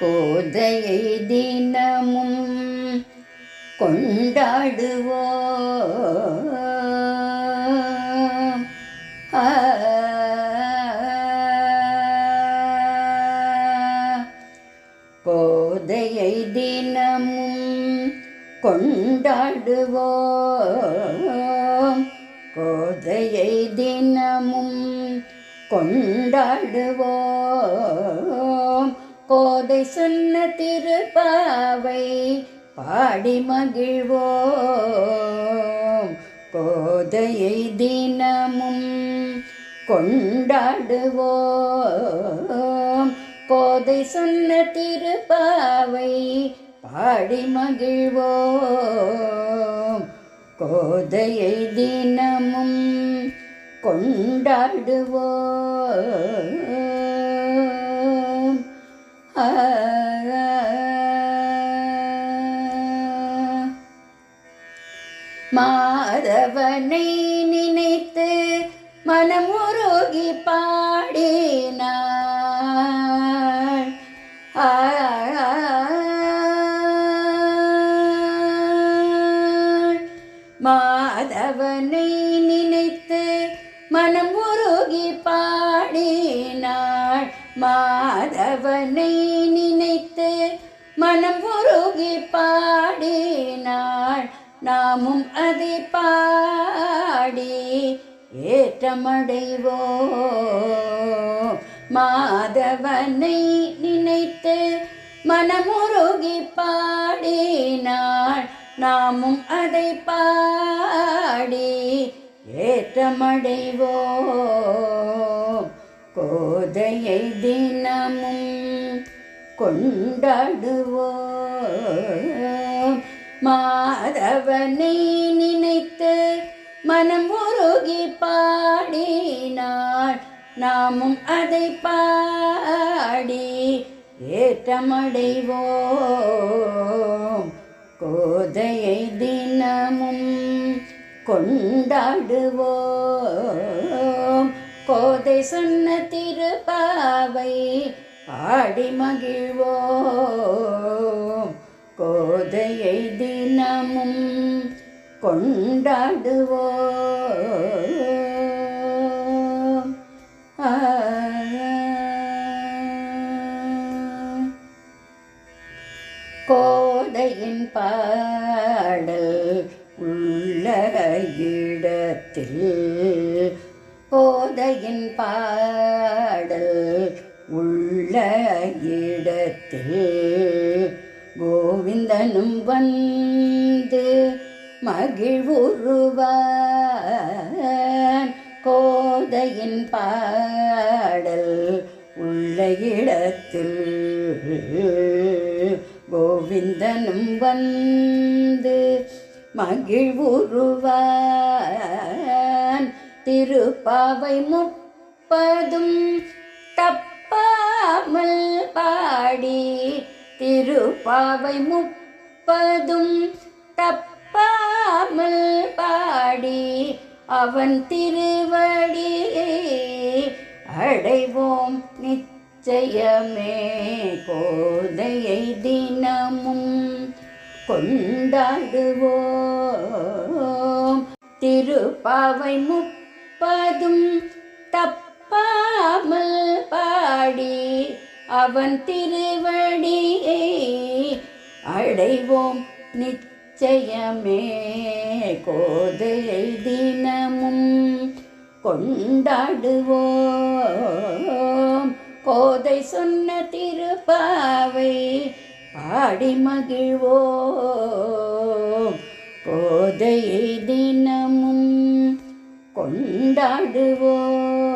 கோதையை தினமும் கொண்டாடுவோ கோதையை தினமும் கொண்டாடுவோம். கோதையை தினமும் கொண்டாடுவோம். கோதை சொன்ன திருப்பாவை பாடி மகிழ்வோம். கோதையை தினமும் கொண்டாடுவோம். கோதை சொன்ன திருப்பாவை பாடி மகிழ்வோம். கோதையை தினமும் கொண்டாடுவோம். மாதவனை நினைத்து மனமுருகி பாடினாள். ஆ. மாதவனை நினைத்து மனம் உருகி பாடினாள். மாதவனை நினைத்து மனம் உருகி பாடினாள். நாமும் அதை பா பாடி ஏற்றமடைவோ? மாதவனை நினைத்து மனமுருகி பாடினாள் நாமும் அதை பாடி ஏற்றமடைவோ? கோதையை தினமும் கொண்டாடுவோ மாதவனை நினைத்து மனம் உருகி பாடினாள். நாமும் அதை பாடி ஏற்றமடைவோம். கோதையை தினமும் கொண்டாடுவோம். கோதை சொன்ன திருப்பாவை பாடி மகிழ்வோம். கோதையை தினமும் கொண்டாடுவோம். கோதையின் பாடல் உள்ள இடத்தில் கோதையின் பாடல் உள்ள இடத்தில் கோவிந்தனும் வந்து மகிழ்வுருவான் கோதையின் பாடல் உள்ள இடத்தில் கோவிந்தனும் வந்து மகிழ்வுருவான் திருப்பாவை முப்பதும் தப்பாமல் பாடி திருப்பாவை முப்பதும் தப்ப தப்பாமல் பாடி அவன் திருவடியை அடைவோம் நிச்சயமே. கோதையை தினமும் கொண்டாடுவோம். திருப்பாவை முப்பதும் தப்பாமல் பாடி அவன் திருவடியை அடைவோம் நிச்சயமே கோதையை தினமும் கொண்டாடுவோம். கோதை சொன்ன திருப்பாவை பாடி மகிழ்வோம். கோதையை தினமும் கொண்டாடுவோம்.